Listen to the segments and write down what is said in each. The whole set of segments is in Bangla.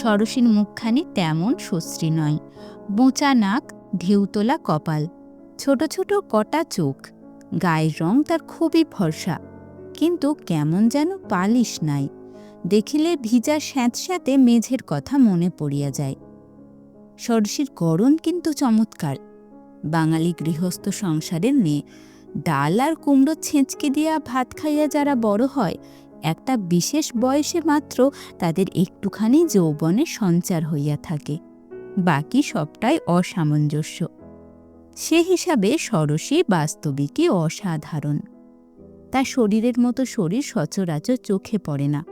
সরসীর মুখখানি তেমন সুশ্রী নয়। বোঁচা নাক, ঢেউতোলা কপাল, ছোট ছোট কটা চোখ। গায়ের রং তার খুবই ফর্সা, কিন্তু কেমন যেন পালিশ নাই। দেখিলে ভিজা স্যাঁতস্যাঁতে মেঝের কথা মনে পড়িয়া যায়। সরসীর গড়ন কিন্তু চমৎকার। বাঙালি গৃহস্থ সংসারের মেয়ে, ডাল আর কুমড়ো ছেঁচকে দিয়া ভাত খাইয়া যারা বড় হয় একটা বিশেষ বয়সে মাত্র তাদের একটুখানি যৌবনে সঞ্চার হইয়া থাকে। বাকি সবটাই অসামঞ্জস্য। সে হিসাবে সরসী বাস্তবিকই অসাধারণ। তার শরীরের মতো শরীর সচরাচর চোখে পড়ে না।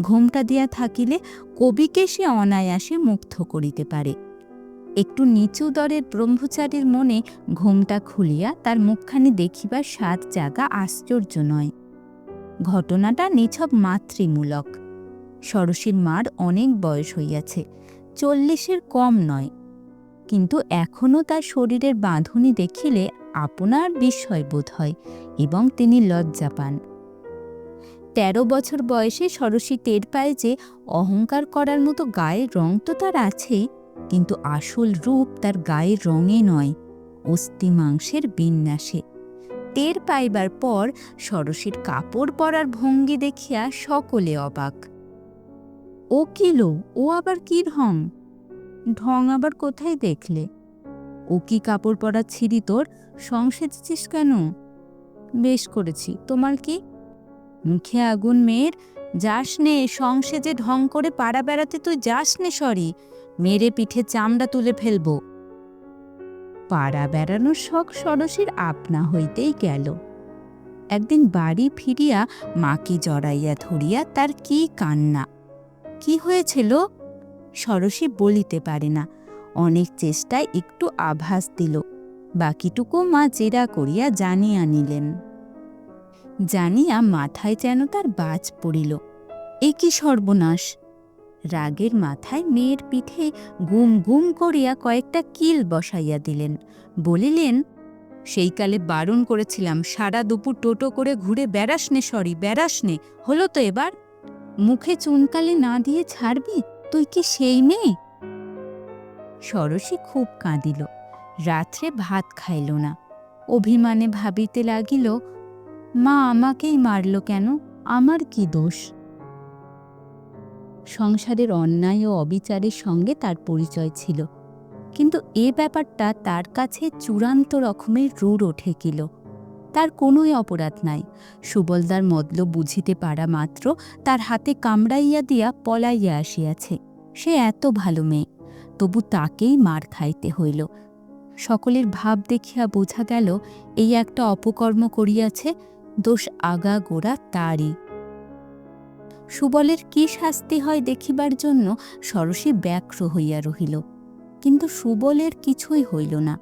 ঘোমটা দিয়া থাকিলে কবিকে সে অনায়াসে মুগ্ধ করিতে পারে। একটু নিচু দরের ব্রহ্মচারীর মনে ঘোমটা খুলিয়া তার মুখখানি দেখিবার সাত জায়গা আশ্চর্য নয়। ঘটনাটা নিছক মাতৃমূলক। সরসীর মার অনেক বয়স হইয়াছে, চল্লিশের কম নয়। কিন্তু এখনও তার শরীরের বাঁধনি দেখিলে আপনার বিস্ময় বোধ হয় এবং তিনি লজ্জা পান। তেরো বছর বয়সে সরসী টের পায় যে অহংকার করার মতো গায়ের রং তো তার আছেই কিন্তু আসল রূপ তার গায়ের রঙে নয় অস্থি মাংসের বিন্যাসে। টের পাইবার পর সরসীর কাপড় পরার ভঙ্গি দেখিয়া সকলে অবাক। ও কিলো ও আবার কি ঢং? ঢং আবার কোথায় দেখলে? ও কি কাপড় পরা ছিঁড়ি তোর? সংসেজেছিস কেন? বেশ করেছি, তোমার কি? মুখে আগুন মেয়ের যাস নে সংসেজে ঢং করে পাড়া বেড়াতে তুই যাস নে, সরি। মেরে পিঠে চামড়া তুলে ফেলব। পাড়া বেড়ানোর শখ সরসীর আপনা হইতেই গেল। একদিন বাড়ি ফিরিয়া মাকে জড়াইয়া ধরিয়া তার কি কান্না, কি হয়েছিল সরসী বলিতে পারে না। অনেক চেষ্টায় একটু আভাস দিল, বাকিটুকু মা জেরা করিয়া জানিয়া নিলেন। জানিয়া মাথায় যেন তার বাজ পড়িল, এ কি সর্বনাশ? রাগের মাথায় মেয়ের পিঠে গুম গুম করিয়া কয়েকটা কিল বসাইয়া দিলেন। বলিলেন সেইকালে বারণ করেছিলাম, সারা দুপুর টোটো করে ঘুরে বেড়াস নে, সরি, বেড়াস নে, হলো তো এবার? মুখে চুনকালে না দিয়ে ছাড়বি? তুই কি সেই মেয়ে? সরসী খুব কাঁদিল, রাত্রে ভাত খাইল না। অভিমানে ভাবিতে লাগিল, মা আমাকেই মারল কেন? আমার কি দোষ? সংসারের অন্যায় ও অবিচারের সঙ্গে তার পরিচয় ছিল। কিন্তু এ ব্যাপারটা তার কাছে চূড়ান্ত রকমের রূঢ় ঠেকিল। তার কোনোই অপরাধ নাই। সুবলদার মদল বুঝিতে পারা মাত্র তার হাতে কামড়াইয়া দিয়া পলাইয়া আসিয়াছে। সে এত ভালো মেয়ে, তবু তাকেই মার খাইতে হইল। সকলের ভাব দেখিয়া বোঝা গেল, এই একটা অপকর্ম করিয়াছে, দোষ আগা গোড়া তারই। সুবলের কি শাস্তি হয় দেখিবার জন্য সরসী ব্যাঘ্র হইয়া রহিল। কিন্তু সুবলের কিছুই হইল না।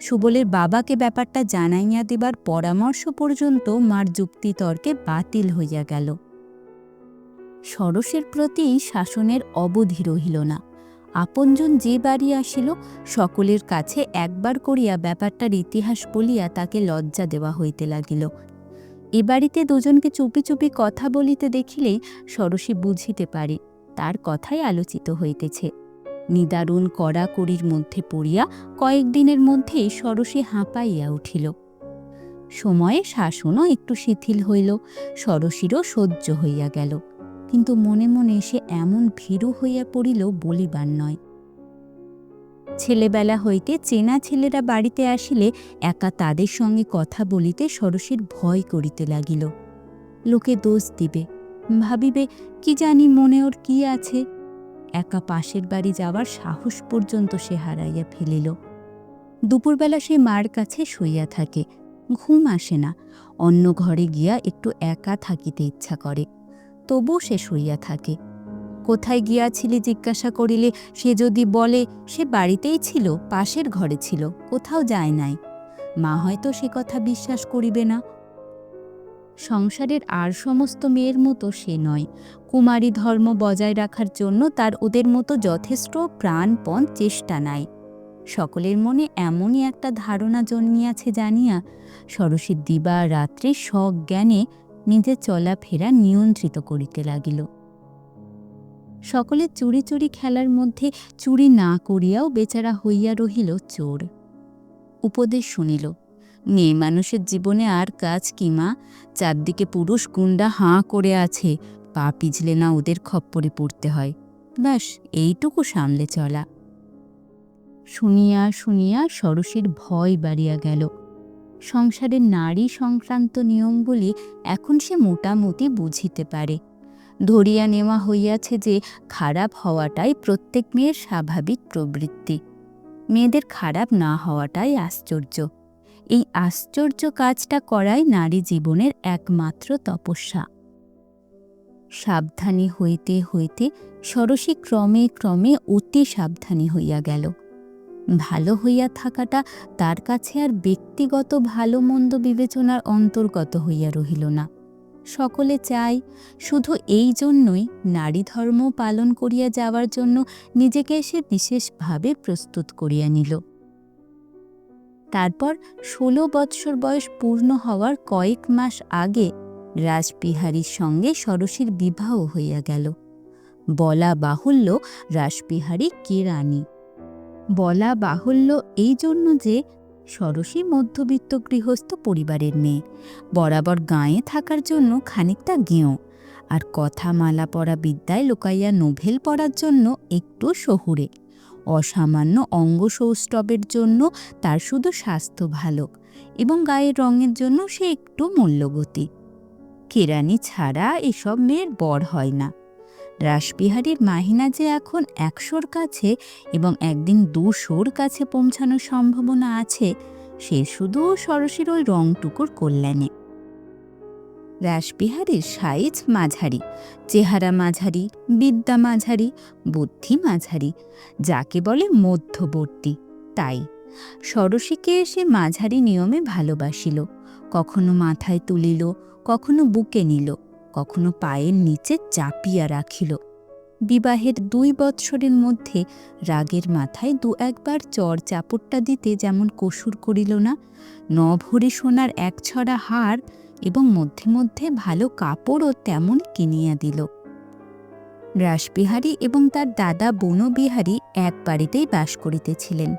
সুবলের বাবাকে ব্যাপারটা জানাইয়া দেবার পরামর্শ পর্যন্ত মার যুক্তিতর্কে বাতিল হইয়া গেল। সরসের প্রতি শাসনের অবধি রহিল না। আপনজন যে বাড়ি আসিল, সকলের কাছে একবার করিয়া ব্যাপারটার ইতিহাস বলিয়া তাকে লজ্জা দেওয়া হইতে লাগিল। এ বাড়িতে দুজনকে চুপি চুপি কথা বলিতে দেখিলে সরসী বুঝিতে পারে, তার কথাই আলোচিত হইতেছে। নিদারুণ কড়াকড়ির মধ্যে পড়িয়া কয়েকদিনের মধ্যেই সরসী হাঁপাইয়া উঠিল। সময়ে শাসনও একটু শিথিল হইল, সরসীরও সহ্য হইয়া গেল। কিন্তু মনে মনে সে এমন ভীরু হইয়া পড়িল বলিবার নয়। ছেলেবেলা হইতে চেনা ছেলেরা বাড়িতে আসিলে একা তাদের সঙ্গে কথা বলিতে সরসীর ভয় করিতে লাগিল। লোকে দোষ দিবে, ভাবিবে, কি জানি মনে ওর কি আছে? একা পাশের বাড়ি যাওয়ার সাহস পর্যন্ত সে হারাইয়া ফেলিল। দুপুরবেলা সে মার কাছে শুইয়া থাকে, ঘুম আসে না, অন্য ঘরে গিয়া একটু একা থাকিতে ইচ্ছা করে তবু সে শুইয়া থাকে। কোথায় গিয়াছিলি জিজ্ঞাসা করিলে, সে যদি বলে, সে বাড়িতেই ছিল, পাশের ঘরে ছিল, কোথাও যায় নাই। মা হয়তো সে কথা বিশ্বাস করিবে না। সংসারের আর সমস্ত মেয়ের মতো সে নয়। কুমারী ধর্ম বজায় রাখার জন্য তার ওদের মতো যথেষ্ট প্রাণপণ চেষ্টা নাই। সকলের মনে এমনই একটা ধারণা জন্মিয়াছে জানিয়া, সরসী দিবা রাত্রে সজ্ঞানে নিজের চলাফেরা নিয়ন্ত্রিত করিতে লাগিল। সকলে চুরি চুরি খেলার মধ্যে চুরি না করিয়াও বেচারা হইয়া রহিল চোর। উপদেশ শুনিল, মেয়ে মানুষের জীবনে আর কাজ কি মা? চারদিকে পুরুষ গুন্ডা হাঁ করে আছে, পা পিছলে না ওদের খপ্পরে পড়তে হয়। ব্যাস, এইটুকু সামলে চলা শুনিয়া শুনিয়া সরসীর ভয় বাড়িয়া গেল। সংসারের নারী সংক্রান্ত নিয়মগুলি এখন সে মোটামুটি বুঝিতে পারে। ধরিয়া নেওয়া হইয়াছে যে খারাপ হওয়াটাই প্রত্যেক মেয়ের স্বাভাবিক প্রবৃত্তি। মেয়েদের খারাপ না হওয়াটাই আশ্চর্য। এই আশ্চর্য কাজটা করাই নারী জীবনের একমাত্র তপস্যা। সাবধানী হইতে হইতে সরসী ক্রমে ক্রমে অতি সাবধানী হইয়া গেল। ভালো হইয়া থাকাটা তার কাছে আর ব্যক্তিগত ভালো মন্দ বিবেচনার অন্তর্গত হইয়া রহিল না। সকলে চায় শুধু এই জন্যই নারী ধর্ম পালন করিয়া যাওয়ার জন্য নিজেকে সে বিশেষভাবে প্রস্তুত করিয়া নিল। তারপর ষোলো বৎসর বয়স পূর্ণ হওয়ার কয়েক মাস আগে রাসবিহারীর সঙ্গে সরসীর বিবাহ হইয়া গেল। বলা বাহুল্য রাসবিহারী কে রানী? বলা বাহুল্য এই জন্য যে সরসী মধ্যবিত্ত গৃহস্থ পরিবারের মেয়ে। বরাবর গাঁয়ে থাকার জন্য খানিকটা গেঁয়ো আর কথা মালা পড়া বিদ্যায় লোকাইয়া নোভেল পড়ার জন্য একটু শহুরে। অসামান্য অঙ্গসৌষ্ঠবের জন্য তার শুধু স্বাস্থ্য ভালো এবং গায়ের রঙের জন্য সে একটু মূল্যবতী কেরানি ছাড়া এসব মেয়ের বর হয় না। রাসবিহারীর মাহিনা যে এখন একশোর কাছে এবং একদিন দুশোর কাছে পৌঁছানোর সম্ভাবনা আছে, সে শুধু সরসির ওই রংটুকুর কল্যাণে। রাসবিহারীর সাইজ মাঝারি, চেহারা মাঝারি, বিদ্যা মাঝারি, বুদ্ধি মাঝারি, যাকে বলে মধ্যবর্তী। তাই সরসীকে সে মাঝারি নিয়মে ভালোবাসিল, কখনো মাথায় তুলিল, কখনো বুকে নিল। কখনো পায়ের নিচে চাপিয়া রাখিল। বিবাহের দুই বৎসরের মধ্যে রাগের মাথায় দু একবার চর চাপড়টা দিতে যেমন কসুর করিল না ন ভরে সোনার এক ছড়া হার এবং মধ্যে মধ্যে ভালো কাপড়ও তেমন কিনিয়া দিল। রাসবিহারী এবং তার দাদা বনবিহারী এক বাড়িতেই বাস করিতেছিলেন।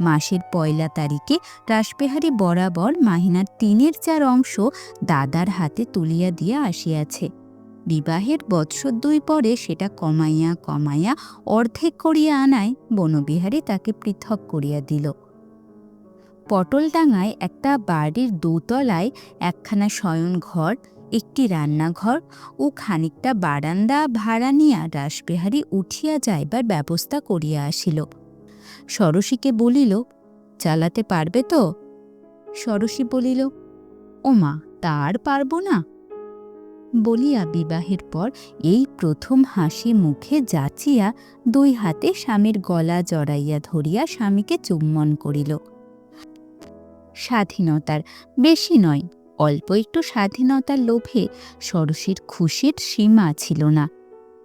মাসের পয়লা তারিখে রাসবিহারী বরাবর মাহিনার তিনের চার অংশ দাদার হাতে তুলিয়া দিয়া আসিয়াছে। বিবাহের বৎসর দুই পরে সেটা কমাইয়া কমাইয়া অর্ধেক করিয়া আনায় বনবিহারী তাকে পৃথক করিয়া দিল। পটলডাঙায় একটা বাড়ির দোতলায় একখানা শয়ন ঘর একটি রান্নাঘর ও খানিকটা বারান্দা ভাড়া নিয়া রাসবিহারী উঠিয়া যাইবার ব্যবস্থা করিয়া আসিল। সরসীকে বলিল, চালাতে পারবে তো? সরসী বলিল, ওমা তার পারব না। বলিয়া বিবাহের পর এই প্রথম হাসি মুখে যাচিয়া দুই হাতে স্বামীর গলা জড়াইয়া ধরিয়া স্বামীকে চুম্বন করিল। স্বাধীনতার বেশি নয় অল্প একটু স্বাধীনতার লোভে সরসীর খুশির সীমা ছিল না।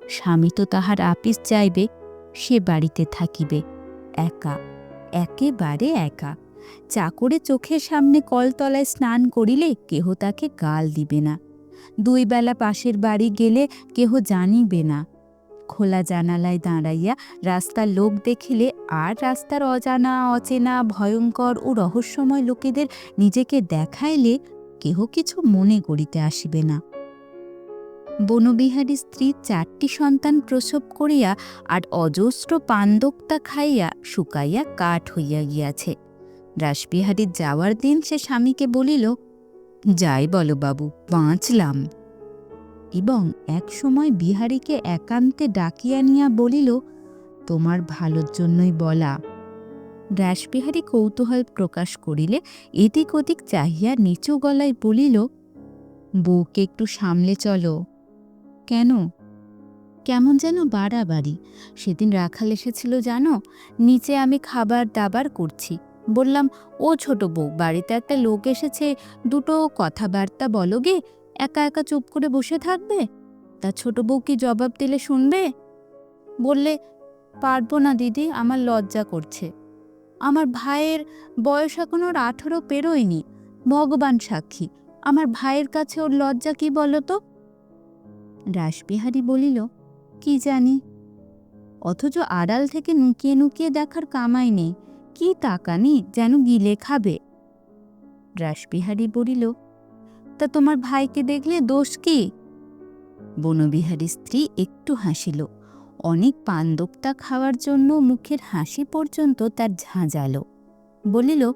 স্বামী তো তাহার আপিস যাইবে সে বাড়িতে থাকিবে। একা, একেবারে একা। চাকরে চোখের সামনে কলতলায় স্নান করিলে কেহ তাকে গাল দিবে না। দুই বেলা পাশের বাড়ি গেলে কেহ জানিবে না। খোলা জানালায় দাঁড়াইয়া রাস্তার লোক দেখিলে আর রাস্তার অজানা, অচেনা, ভয়ঙ্কর ও রহস্যময় লোকেদের নিজেকে দেখাইলে কেহ কিছু মনে করিতে আসিবে না। বনবিহারী স্ত্রী চারটি সন্তান প্রসব করিয়া আর অজস্র পান্দোক্তা খাইয়া শুকাইয়া কাঠ হইয়া গিয়াছে। রাসবিহারীর যাওয়ার দিন সে স্বামীকে বলিল, যাই বলো বাবু, বাঁচলাম। এবং এক সময় বিহারীকে একান্তে ডাকিয়া নিয়া বলিল, তোমার ভালোর জন্যই বলা। রাসবিহারী কৌতূহল প্রকাশ করিলে এদিক ওদিক চাহিয়া নিচু গলায় বলিল, বউকে একটু সামলে চলো। কেন? কেমন যেন বাড়াবাড়ি সেদিন রাখাল এসেছিল, জানো? নিচে আমি খাবার দাবার করছি। বললাম, ও ছোট বউ, বাড়িতে একটা লোক এসেছে, দুটো কথাবার্তা বলো গে, একা একা চুপ করে বসে থাকবে? তা ছোট বউ কি জবাব দিলে শুনবে? বললে, পারব না দিদি, আমার লজ্জা করছে আমার ভাইয়ের বয়স এখন ওর আঠেরো পেরোয়নি। ভগবান সাক্ষী, আমার ভাইয়ের কাছে ওর লজ্জা কি বলো তো রাসবিহারী বলিল, কি জানি। অথচ আড়াল থেকে নুকিয়ে নুকিয়ে দেখার কামাই নেই। কি তাকানি যেন গিলে খাবে? রাসবিহারী বলিল, তা তোমার ভাইকে দেখলে দোষ কি? বনবিহারী স্ত্রী একটু হাসিল। অনেক পান্দোক্তা খাওয়ার জন্য মুখের হাসি পর্যন্ত তার ঝাঁঝালো। বলিল,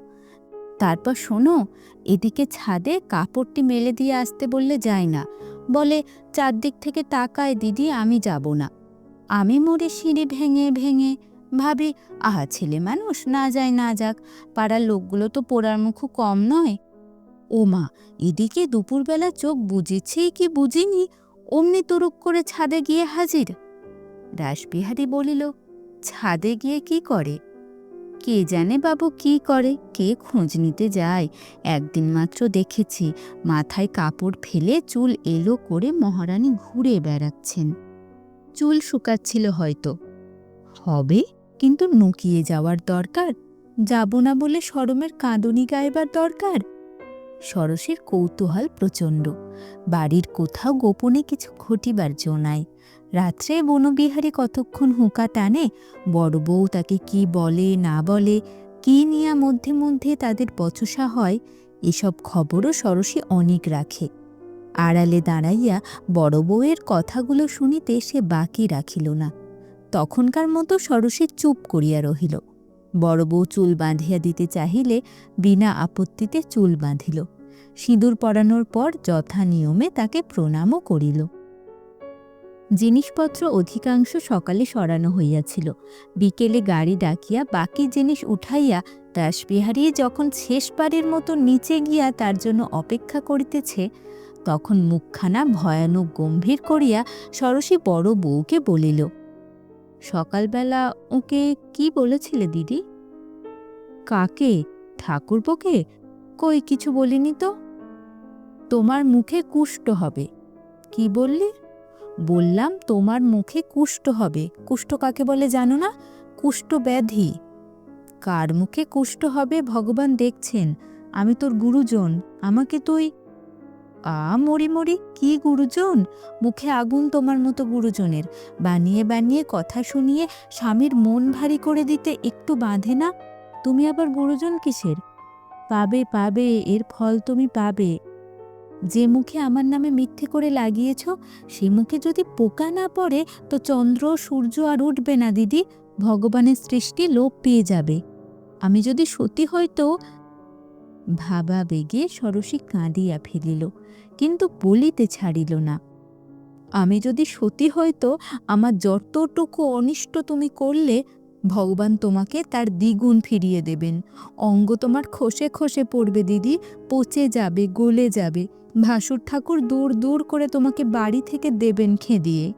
তারপর শোনো, এদিকে ছাদে কাপড়টি মেলে দিয়ে আসতে বললে যায় না। বলে, চারদিক থেকে তাকায় দিদি, আমি যাব না। আমি মরে সিঁড়ি ভেঙে ভেঙে ভাবি, আহা, ছেলে মানুষ, না যায় না যাক, পাড়ার লোকগুলো তো পোড়ার মুখও কম নয়। ও মা এদিকে দুপুরবেলা চোখ বুঝেছি কি বুঝিনি, অমনি তুরুক করে ছাদে গিয়ে হাজির। রাসবিহারী বলিল, ছাদে গিয়ে কি করে? কে জানে বাবু কি করে? কে খোঁজ নিতে যায়? একদিন মাত্র দেখেছি, মাথায় কাপড় ফেলে চুল এলো করে মহারানী ঘুরে বেড়াচ্ছেন। চুল শুকাচ্ছিল হয়তো। হবে, কিন্তু নুকিয়ে যাওয়ার দরকার। যাব না বলে সরমের কাঁদনি গাইবার দরকার? সরসের কৌতূহল প্রচণ্ড। বাড়ির কোথাও গোপনে কিছু ঘটিবার জো নাই। রাত্রে বনবিহারী কতক্ষণ হুঁকা টানে, বড় বউ তাকে কি বলে, না বলে, কি নিয়া মধ্যে মধ্যে তাদের বচসা হয়, এসব খবরও সরসী অনেক রাখে। আড়ালে দাঁড়াইয়া বড় বউয়ের কথাগুলো শুনিতে সে বাকি রাখিল না। তখনকার মতো সরসী চুপ করিয়া রহিল। বড় বউ চুল বাঁধিয়া দিতে চাহিলে বিনা আপত্তিতে চুল বাঁধিল। সিঁদুর পরানোর পর যথা নিয়মে তাকে প্রণামও করিল। জিনিসপত্র অধিকাংশ সকালে সরানো হইয়াছিল। বিকেলে গাড়ি ডাকিয়া বাকি জিনিস উঠাইয়া রাসবিহারী যখন শেষবারের মতো নিচে গিয়া তার জন্য অপেক্ষা করিতেছে, তখন মুখখানা ভয়ানক গম্ভীর করিয়া সরসী বড় বউকে বলিল, সকালবেলা ওকে কি বলেছিলে দিদি? কাকে? ঠাকুরপোকে? কই, কিছু বলিনি তো? তোমার মুখে কুষ্ঠ হবে। কি বললি? বললাম, তোমার মুখে কুষ্ঠ হবে। কুষ্ঠ কাকে বলে জানো না? কুষ্ঠ ব্যাধি। কার মুখে কুষ্ঠ হবে ভগবান দেখছেন। আমি তোর গুরুজন। আমাকে তুই আ, মরি মরি, কি গুরুজন? মুখে আগুন তোমার মতো গুরুজনের। বানিয়ে বানিয়ে কথা শুনিয়ে স্বামীর মন ভারী করে দিতে একটু বাঁধে না? তুমি আবার গুরুজন কিসের? পাবে পাবে, এর ফল তুমি পাবে। যে মুখে আমার নামে মিথ্যে করে লাগিয়েছ, সে মুখে যদি পোকা না পড়ে, তো চন্দ্র, সূর্য আর উঠবে না, দিদি। ভগবানের সৃষ্টি লোপ পেয়ে যাবে। আমি যদি সতী হয়তো ভাবা বেগে সরসী কাঁদিয়া ফেলিল, কিন্তু বলিতে ছাড়িল না। আমি যদি সতী হয়তো আমার যতটুকু অনিষ্ট তুমি করলে, ভগবান তোমাকে তার দ্বিগুণ ফিরিয়ে দেবেন। অঙ্গ তোমার খসে খসে পড়বে, দিদি। পচে যাবে, গলে যাবে। ভাসুর ঠাকুর দূর দূর করে তোমাকে বাড়ি থেকে দেবেন খেদিয়ে।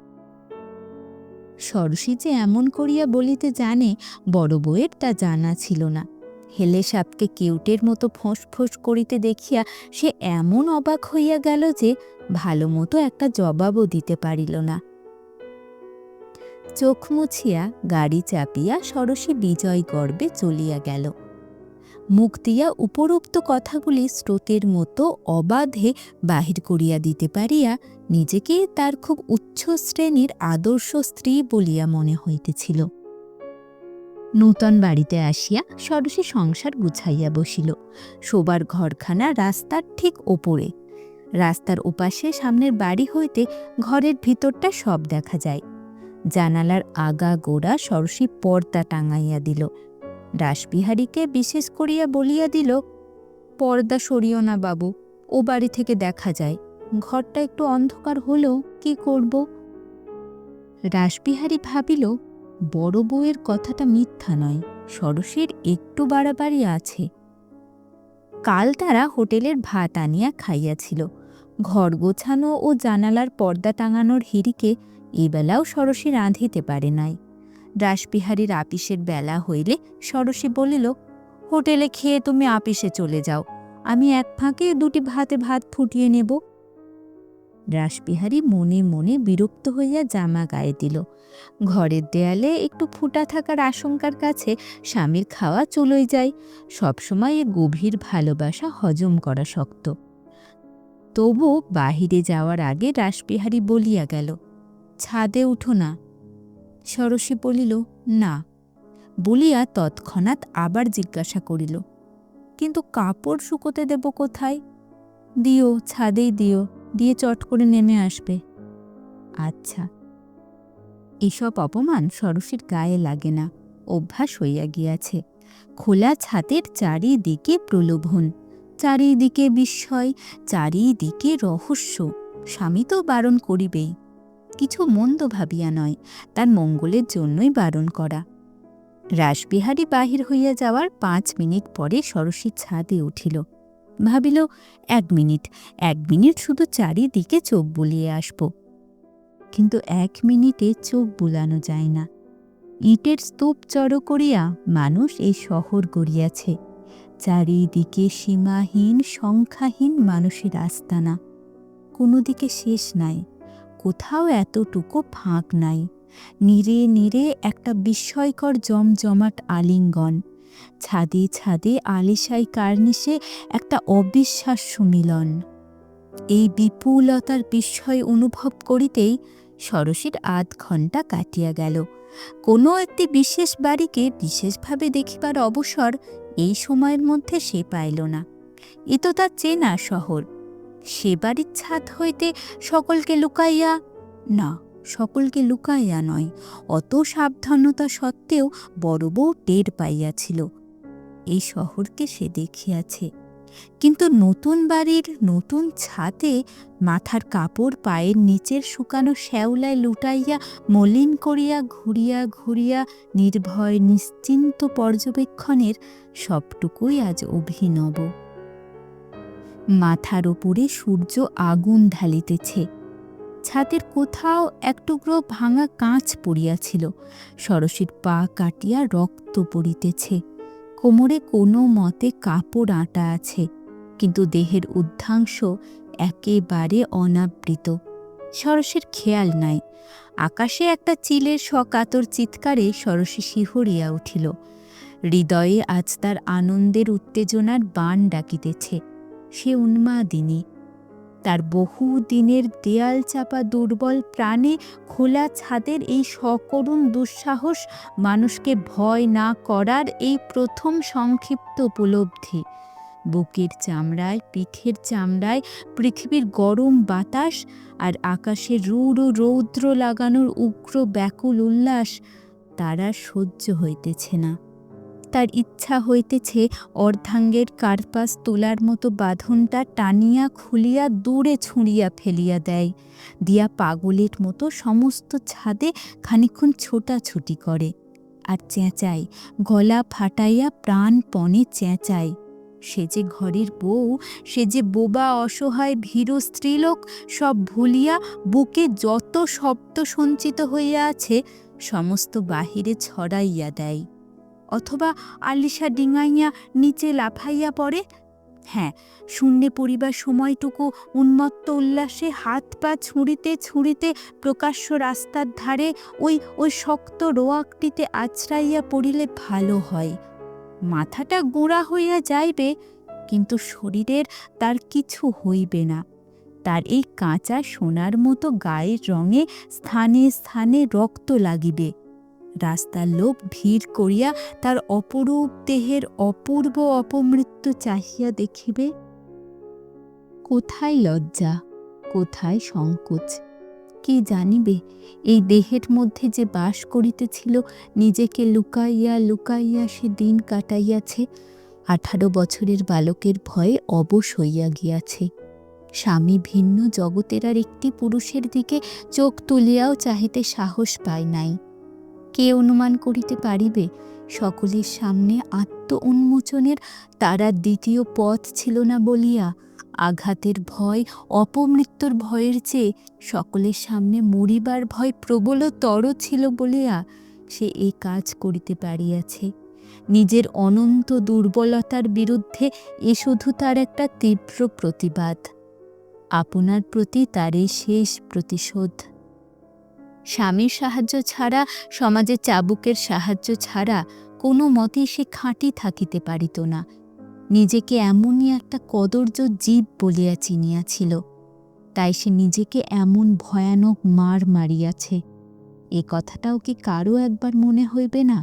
সরসী যে এমন করিয়া বলিতে জানে, বড় বউয়ের তা জানা ছিল না। হেলে সাপকে কেউটের মতো ফোঁস ফোঁস করিতে দেখিয়া সে এমন অবাক হইয়া গেল যে, ভালো মতো একটা জবাবও দিতে পারিল না। চোখ মুছিয়া গাড়ি চাপিয়া সরসী বিজয় গর্বে চলিয়া গেল। মুখ দিয়া উপরোক্ত কথাগুলি স্রোতের মতো অবাধে বাহির করিয়া দিতে পারিয়া নিজেকে তার খুব উচ্চ শ্রেণির আদর্শ স্ত্রী বলিয়া মনে হইতেছিল। নূতন বাড়িতে আসিয়া সরসী সংসার গুছাইয়া বসিল। শোবার ঘরখানা রাস্তার ঠিক ওপরে। রাস্তার ওপাশে সামনের বাড়ি হইতে ঘরের ভিতরটা সব দেখা যায়। জানালার আগা গোড়া সরসী পর্দা টাঙাইয়া দিল। রাসবিহারীকে বিশেষ করিয়া বলিয়া দিল, পর্দা সরিও না বাবু, ও বাড়ি থেকে দেখা যায়। ঘরটা একটু অন্ধকার হলেও কি করব? রাসবিহারী ভাবিল, বড় বউয়ের কথাটা মিথ্যা নয়, সরসীর একটু বাড়াবাড়ি আছে। কাল তারা হোটেলের ভাত আনিয়া খাইয়াছিল। ঘর গোছানো ও জানালার পর্দা টাঙানোর হিরিকে এবেলাও সরসী রাঁধিতে পারে নাই। রাসবিহারীর আপিসের বেলা হইলে সরসী বলিল, হোটেলে খেয়ে তুমি আপিসে চলে যাও। আমি এক ফাঁকে দুটি ভাতে ভাত ফুটিয়ে নেব। রাসবিহারী মনে মনে বিরক্ত হইয়া জামা গায়ে দিল। ঘরের দেয়ালে একটু ফুটা থাকার আশঙ্কার কাছে স্বামীর খাওয়া চলই যায়। সবসময় এ গভীর ভালোবাসা হজম করা শক্ত। তবু বাহিরে যাওয়ার আগে রাসবিহারী বলিয়া গেল, ছাদে উঠো না। সরসী বলিল, না। বলিয়া তৎক্ষণাৎ আবার জিজ্ঞাসা করিল, কিন্তু কাপড় শুকোতে দেব কোথায়? দিও, ছাদেই দিও, দিয়ে চট করে নেমে আসবে। আচ্ছা। এসব অপমান সরসীর গায়ে লাগে না, অভ্যাস হইয়া গিয়াছে। খোলা ছাদের চারিদিকে প্রলোভন, চারিদিকে বিস্ময়, চারিদিকে রহস্য, স্বামী তো বারণ করিবেই। কিছু মন্দ ভাবিয়া নয়, তার মঙ্গলের জন্যই বারণ করা। রাসবিহারী বাহির হইয়া যাওয়ার পাঁচ মিনিট পরে সরসী ছাদে উঠিল। ভাবিল, এক মিনিট এক মিনিট শুধু চারিদিকে চোখ বুলিয়ে আসব। কিন্তু এক মিনিটে চোখ বুলানো যায় না। ইটের স্তূপ জড়ো করিয়া মানুষ এই শহর গড়িয়াছে। চারিদিকে সীমাহীন, সংখ্যাহীন মানুষের আস্তানা। কোনো দিকে শেষ নাই। কোথাও এতটুকু ফাঁক নাই। নিরে নিরে একটা বিস্ময়কর জমজমাট আলিঙ্গন। ছাদে ছাদে আলিশাই কার্নিশে একটা অবিশ্বাস্য মিলন। এই বিপুলতার বিস্ময় অনুভব করিতেই সরসীর আধ ঘণ্টা কাটিয়া গেল। কোনো একটি বিশেষ বাড়িকে বিশেষভাবে দেখিবার অবসর এই সময়ের মধ্যে সে পাইল না। এ তো তার চেনা শহর। সে বাড়ির ছাদ হইতে সকলকে লুকাইয়া, না, সকলকে লুকাইয়া নয়, অত সাবধানতা সত্ত্বেও বড় বউ টের পাইয়াছিল। এই শহরকে সে দেখিয়াছে। কিন্তু নতুন বাড়ির নতুন ছাদে মাথার কাপড় পায়ের নিচের শুকানো শ্যাওলায় লুটাইয়া মলিন করিয়া ঘুরিয়া ঘুরিয়া নির্ভয় নিশ্চিন্ত পর্যবেক্ষণের সবটুকুই আজ অভিনব। মাথার ওপরে সূর্য আগুন ঢালিতেছে। ছাদের কোথাও এক টুকরো ভাঙা কাঁচ পড়িয়াছিল। সরসীর পা কাটিয়া রক্ত পড়িতেছে। কোমরে কোনো মতে কাপড় আঁটা আছে, কিন্তু দেহের উদ্ধাংশ একেবারে অনাবৃত। সরসের খেয়াল নাই। আকাশে একটা চিলের সকাতর চিৎকারে সরসী শিহরিয়া উঠিল। হৃদয়ে আজ তার আনন্দের উত্তেজনার বান ডাকিতেছে। সে উন্মাদিনী। তার বহু দিনের দেয়াল চাপা দুর্বল প্রাণে খোলা ছাদের এই সকরুণ দুঃসাহস মানুষকে ভয় না করার এই প্রথম সংক্ষিপ্ত উপলব্ধি। বুকের চামড়ায়, পিঠের চামড়ায়, পৃথিবীর গরম বাতাস আর আকাশে রূঢ় রৌদ্র লাগানোর উগ্র ব্যাকুল উল্লাস তারা সহ্য হইতেছে না। তার ইচ্ছা হইতেছে অর্ধাঙ্গের কার্পাস তোলার মতো বাঁধনটা টানিয়া খুলিয়া দূরে ছুঁড়িয়া ফেলিয়া দেয়, দিয়া পাগলের মতো সমস্ত ছাদে খানিক্ষণ ছোটাছুটি করে আর চেঁচায়, গলা ফাটাইয়া প্রাণপণে চেঁচায়। সে যে ঘরের বউ, সে যে বোবা, অসহায়, ভীরু স্ত্রীলোক সব ভুলিয়া বুকে যত শব্দ সঞ্চিত হইয়া আছে, সমস্ত বাহিরে ছড়াইয়া দেয়। অথবা আলিশা ডিঙাইয়া নিচে লাফাইয়া পড়ে? হ্যাঁ শূন্যে পড়িবার সময়টুকু উন্মত্ত উল্লাসে হাত পা ছুঁড়িতে ছুঁড়িতে প্রকাশ্য রাস্তার ধারে ওই ওই শক্ত রোয়াকটিতে আছড়াইয়া পড়িলে ভালো হয়। মাথাটা গোঁড়া হইয়া যাইবে, কিন্তু শরীরের তার কিছু হইবে না। তার এই কাঁচা সোনার মতো গায়ের রঙে স্থানে স্থানে রক্ত লাগিবে। রাস্তার লোক ভিড় করিয়া তার অপরূপ দেহের অপূর্ব অপমৃত্যু চাহিয়া দেখিবে, কোথায় লজ্জা, কোথায় সংকোচ? কে জানিবে, এই দেহের মধ্যে যে বাস করিতেছিল, নিজেকে লুকাইয়া লুকাইয়া সে দিন কাটাইয়াছে, আঠারো বছরের বালকের ভয়ে অবশ হইয়া গিয়াছে। স্বামী ভিন্ন জগতের আর একটি পুরুষের দিকে চোখ তুলিয়াও চাহিতে সাহস পায় নাই। কে অনুমান করিতে পারিবে? সকলের সামনে আত্ম উন্মোচনের তার দ্বিতীয় পথ ছিল না বলিয়া, আঘাতের ভয়, অপমৃত্যুর ভয়ের চেয়ে সকলের সামনে মরিবার ভয় প্রবলতর ছিল বলিয়া সে এই কাজ করিতে পারিয়াছে। নিজের অনন্ত দুর্বলতার বিরুদ্ধে এ শুধু তার একটা তীব্র প্রতিবাদ। আপনার প্রতি তার শেষ প্রতিশোধ। স্বামীর সাহায্য ছাড়া সমাজে চাবুকের সাহায্য ছাড়া কোনো মতেই সে খাঁটি থাকিতে পারিত না। নিজেকে এমনই একটা কদর্য জীব বলিয়া চিনিয়াছিল, তাই সে নিজেকে এমন ভয়ানক মার মারিয়াছে। এ কথাটাও কি কারও একবার মনে হইবে না?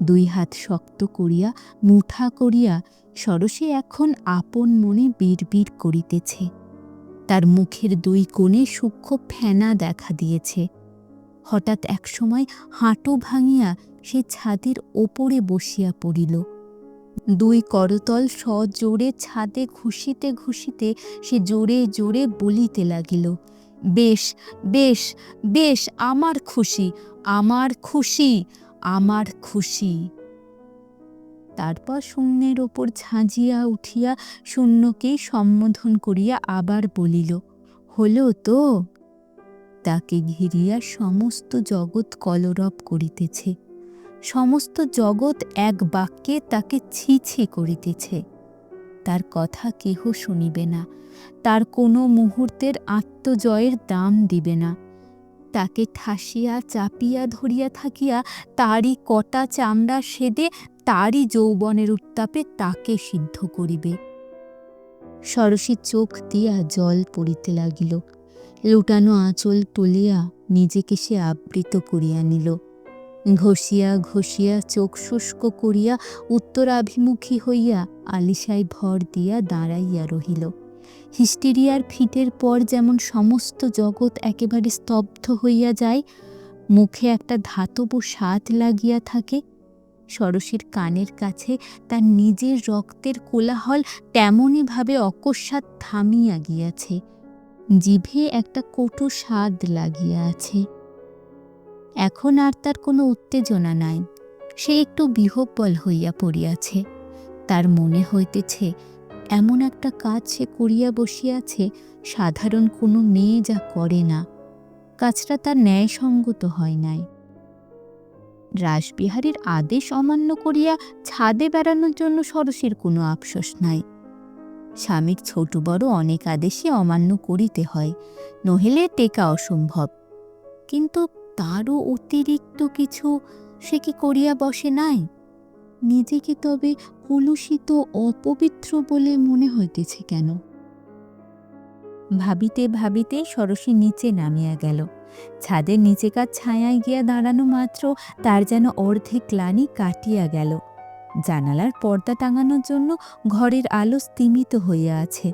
দুই হাত শক্ত করিয়া, মুঠা করিয়া সরসে এখন আপন মনে বিড়বিড় করিতেছে। তার মুখের দুই কোণে সূক্ষ্ম ফেনা দেখা দিয়েছে। হঠাৎ একসময় হাঁটু ভাঙিয়া সে ছাদের ওপরে বসিয়া পড়িল। দুই করতল সজোরে ছাদে ঘুষিতে ঘুষিতে সে জোরে জোরে বলিতে লাগিল, বেশ বেশ বেশ, আমার খুশি আমার খুশি আমার খুশি। তারপর শূন্যের ওপর ঝাঁঝিয়া উঠিয়া শূন্যকেই সম্বোধন করিয়া আবার বলিল, হলো তো? তাকে ঘিরিয়া সমস্ত জগৎ কলরব করিতেছে। সমস্ত জগৎ এক বাক্যে তাকে ছি ছি করিতেছে। তার কথা কেহ শুনিবে না, তার কোনো মুহূর্তের আত্মজয়ের দাম দিবে না। তাকে ঠাসিয়া, চাপিয়া, ধরিয়া থাকিয়া তারই কটা চামড়া সেদে তারই যৌবনের উত্তাপে তাকে সিদ্ধ করিবে। সরসী চোখ দিয়া জল পড়িতে লাগিল। লুটানো আঁচল তুলিয়া নিজেকে সে আবৃত করিয়া নিল। ঘষিয়া ঘষিয়া চোখ শুষ্ক করিয়া উত্তরাভিমুখী হইয়া আলিশায় ভর দিয়া দাঁড়াইয়া রহিল। হিস্টিরিয়ার ফিটের পর যেমন সমস্ত জগৎ একেবারে স্তব্ধ হইয়া যায়, মুখে একটা ধাতব স্বাদ লাগিয়া থাকে। সরসীর কানের কাছে তার নিজের রক্তের কোলাহল তেমনইভাবে অকস্মাৎ থামিয়া গিয়াছে। জিভে একটা কটু স্বাদ লাগিয়া আছে। এখন আর তার কোনো উত্তেজনা নাই। সে একটু বিহব্বল হইয়া পড়িয়াছে। তার মনে হইতেছে এমন একটা কাজ সে করিয়া বসিয়াছে, সাধারণ কোনো মেয়ে যা করে না। কাজটা তার ন্যায়সঙ্গত হয় নাই। রাসবিহারীর আদেশ অমান্য করিয়া ছাদে বেড়ানোর জন্য সরসের কোনো আফসোস নাই। স্বামীর ছোট বড় অনেক আদেশে অমান্য করিতে হয়, নহিলে টেকা অসম্ভব। কিন্তু তারও অতিরিক্ত কিছু সে কি করিয়া বসে নাই? নিজেকে তবে কলুষিত, অপবিত্র বলে মনে হইতেছে কেন? ভাবিতে ভাবিতে সরসী নিচে নামিয়া গেল। ছাদের নিচেকার ছায়ায় গিয়া দাঁড়ানো মাত্র তার যেন অর্ধেক ক্লানি কাটিয়া গেল। জানালার পর্দা টাঙানোর জন্য ঘরের আলো স্তিমিত হইয়া আছে।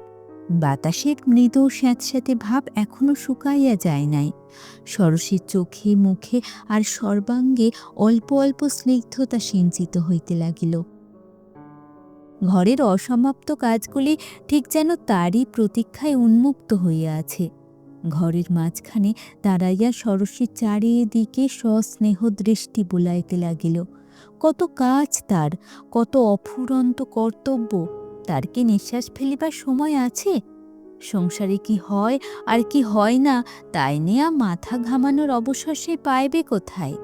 বাতাসের মৃদু স্যাঁতস্যাঁতে ভাব এখনও শুকাইয়া যায় নাই। সরসীর চোখে, মুখে আর সর্বাঙ্গে অল্প অল্প স্নিগ্ধতা সিঞ্চিত হইতে লাগিল। ঘরের অসমাপ্ত কাজগুলি ঠিক যেন তারই প্রতীক্ষায় উন্মুক্ত হইয়া আছে। ঘরের মাঝখানে দাঁড়াইয়া সরসীর চারিদিকে সস্নেহ দৃষ্টি বুলাইতে লাগিল। কত কাজ তার, কত অফুরন্ত কর্তব্য তার কি নিঃশ্বাস ফেলিবার সময় আছে? সংসারে কি হয় আর কি হয় না, তাই নিয়ে মাথা ঘামানোর অবসর সে পাইবে কোথায়?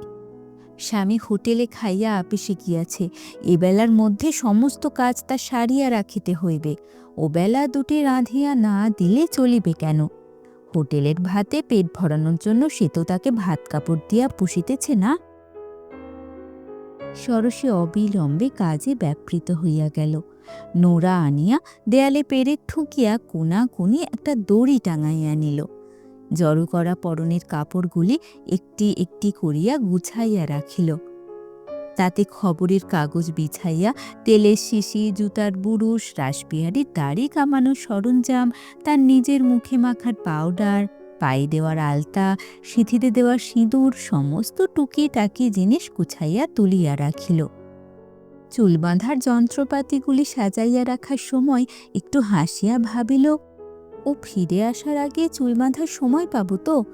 স্বামী হোটেলে খাইয়া আপিসে গিয়াছে এবেলার মধ্যে সমস্ত কাজ তা সারিয়া রাখিতে হইবে। ওবেলা দুটি রাঁধিয়া না দিলে চলিবে কেন? হোটেলের ভাতে পেট ভরানোর জন্য সে তো তাকে ভাত কাপড় দিয়া পুষিতেছে না? সরসী অবিলম্বে কাজে ব্যাপৃত হইয়া গেল। নোড়া আনিয়া দেয়ালে পেরে ঠুকিয়া কোনা কোনি একটা দড়ি টাঙাইয়া নিল। জড়ো করা পরনের কাপড়গুলি একটি একটি করিয়া গুছাইয়া রাখিল। তাতে খবরের কাগজ বিছাইয়া তেলের শিশি, জুতার বুরুশ, রাসবিহারীর দাড়ি কামানোর সরঞ্জাম, তার নিজের মুখে মাখার পাউডার, পায়ে দেওয়ার আলতা, সিঁথিতে দেওয়া সিঁদুর, সমস্ত টুকি টাকি জিনিস গুছাইয়া তুলিয়া রাখিল। চুল বাঁধার যন্ত্রপাতিগুলি সাজাইয়া রাখার সময় একটু হাসিয়া ভাবিল, ও ফিরে আসার আগে চুল বাঁধার সময় পাবো তো?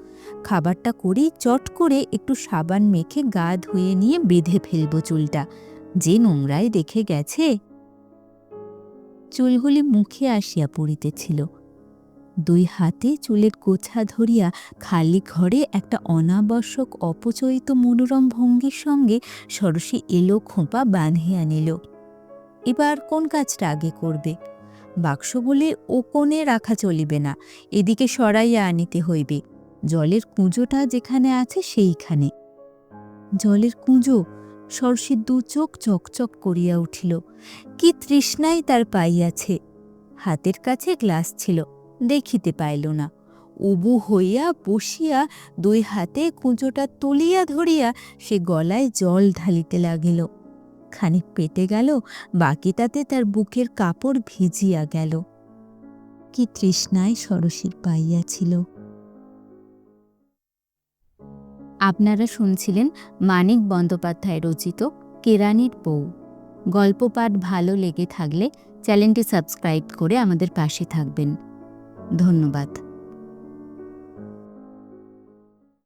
খাবারটা করেই চট করে একটু সাবান মেখে গা ধুয়ে নিয়ে বেঁধে ফেলব চুলটা। যে নোংরায় দেখে গেছে? চুলগুলি মুখে আসিয়া পড়িতেছিল। দুই হাতে চুলের গোছা ধরিয়া খালি ঘরে একটা অনাবশ্যক অপচয়িত মনোরম ভঙ্গির সঙ্গে সরসী এলো, খোঁপা বাঁধিয়া নিল। এবার কোন কাজটা আগে করবে? বাক্স বলে ও কোণে রাখা চলিবে না, এদিকে সরাইয়া আনিতে হইবে। জলের কুঁজোটা যেখানে আছে সেইখানে। জলের কুঁজো সরসীর দু চোখ চকচক করিয়া উঠিল। কি তৃষ্ণাই তার পাইয়াছে হাতের কাছে গ্লাস ছিল। দেখিতে পাইল না। উবু হইয়া বসিয়া দুই হাতে কুঁজোটা তুলিয়া ধরিয়া সে গলায় জল ঢালিতে লাগিল। খানিক পেটে গেল, বাকিটাতে তার বুকের কাপড় ভিজিয়া গেল। কি তৃষ্ণায় সরসীর পাইয়াছিল আপনারা শুনছিলেন মানিক বন্দ্যোপাধ্যায় রচিত কেরানির বউ। গল্প পাঠ ভালো লেগে থাকলে চ্যানেলটি সাবস্ক্রাইব করে আমাদের পাশে থাকবেন। ধন্যবাদ।